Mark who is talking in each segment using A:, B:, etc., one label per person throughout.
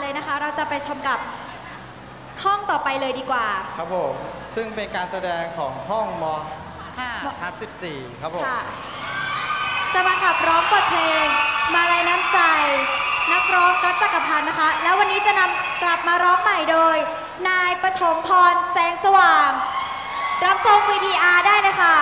A: เลยนะคะ เราจะไปชมกับห้องต่อไปเลยดีกว่า
B: ครับผม ซึ่งเป็นการแสดงของห้องม
C: ค่ะ
B: ทับ14 ครับผม
A: ค่ะ จะมาขับร้องบทเพลง มาลัยน้ำใจ นักร้องก๊อตจักรพันธ์นะคะ แล้ววันนี้จะนำกลับมาร้องใหม่โดย นายปฐมพรแสงสว่าง รับชม VTR ได้เลยค่ะ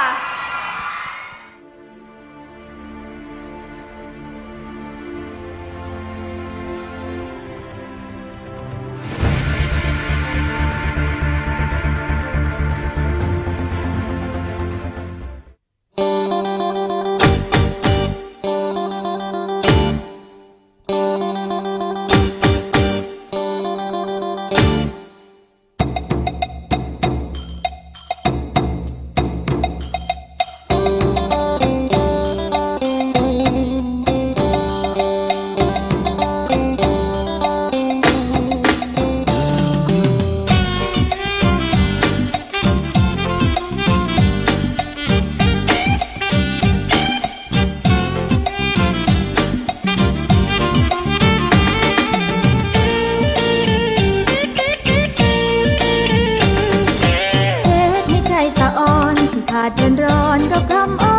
D: ขาดเดือนร้อนกับคำอ้อ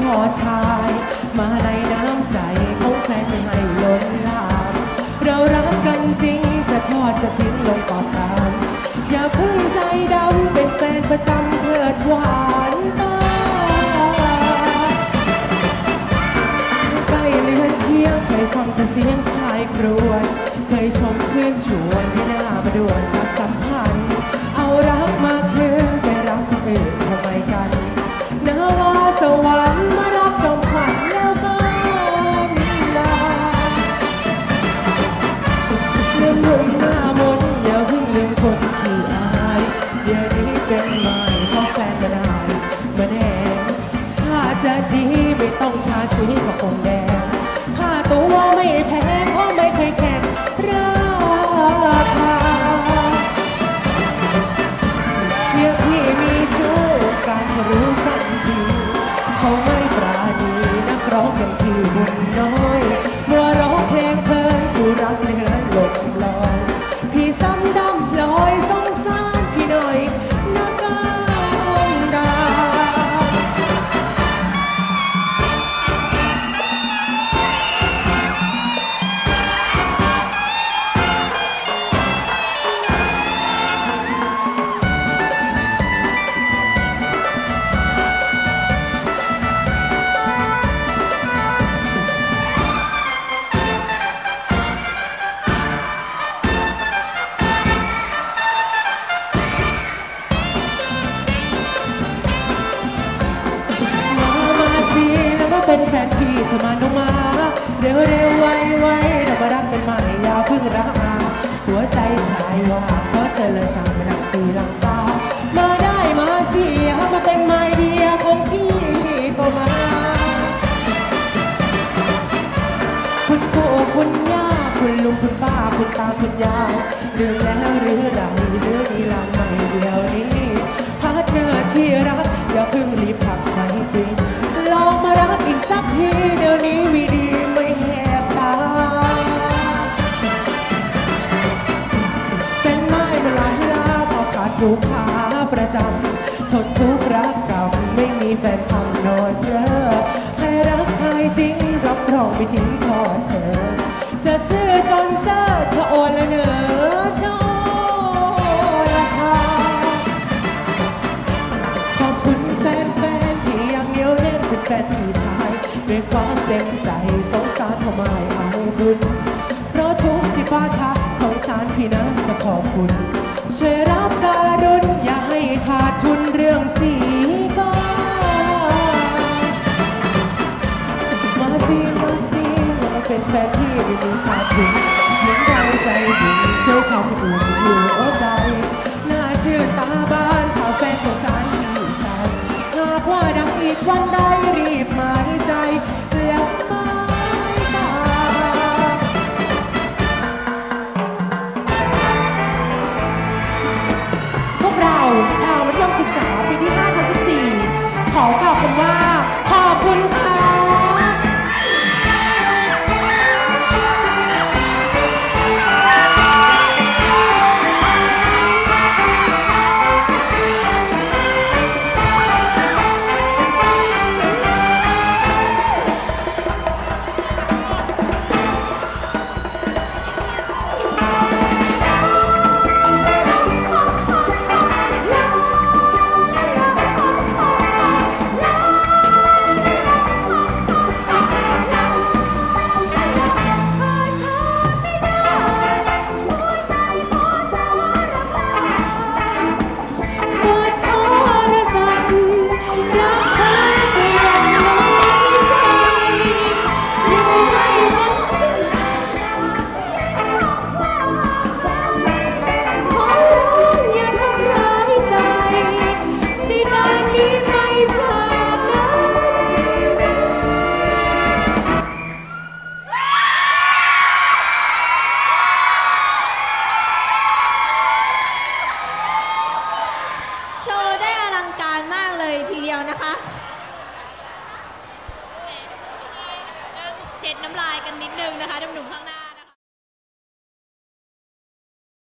E: องจะล้นคอชาย มาในน้ำใจของแฟนไม่ให้ล้นลามเรารักกันจริงแต่ทอดจะทิ้งลงก่อนตามอย่าเพึ่งใจดำเป็นแฟนประจำเถิดหวานตาใกล้เลือนเพียงเคยฟังแต่เสียงชายครวญเคย จะดีไม่ต้องทาสีก็คงแดงค่าตัวไม่แพงเพราะไม่เคยแข่งราคาเพียงพี่มีชู้กันรู้ ชายว่าเพราะเธอเลยช่างไม่นักตีลังกามาได้มาสิเอามาเป็นไมเดียของพี่ก็มา คุณปู่คุณย่าคุณลุงคุณป้าคุณตาคุณยายเดือนแล้วหรือใดหรือมีลางใหม่เดียวนี้พาร์ทเนอร์ที่รัก เป็นไม้มาหลายลาพอขาดผูกขาประจำทนทุกข์รักแฟนทำนอนเพ้อให้รักชายจริงรับรองไม่ทิ้งทอดเธอ จะซื้อจนเจอชะโอนและเนือชะโอนราคาขอบคุณแฟนๆที่ยังเหนียวแน่นเป็นแฟนผู้ชายด้วยความเต็มใจสงสารเขาไม่เอาบุญเพราะทุกที่ป้าทักของสารพี่นั้นจะขอบคุณ ดังำลายกันนิ
A: ดนึ
F: งนะคะหนุ่มๆข้างหน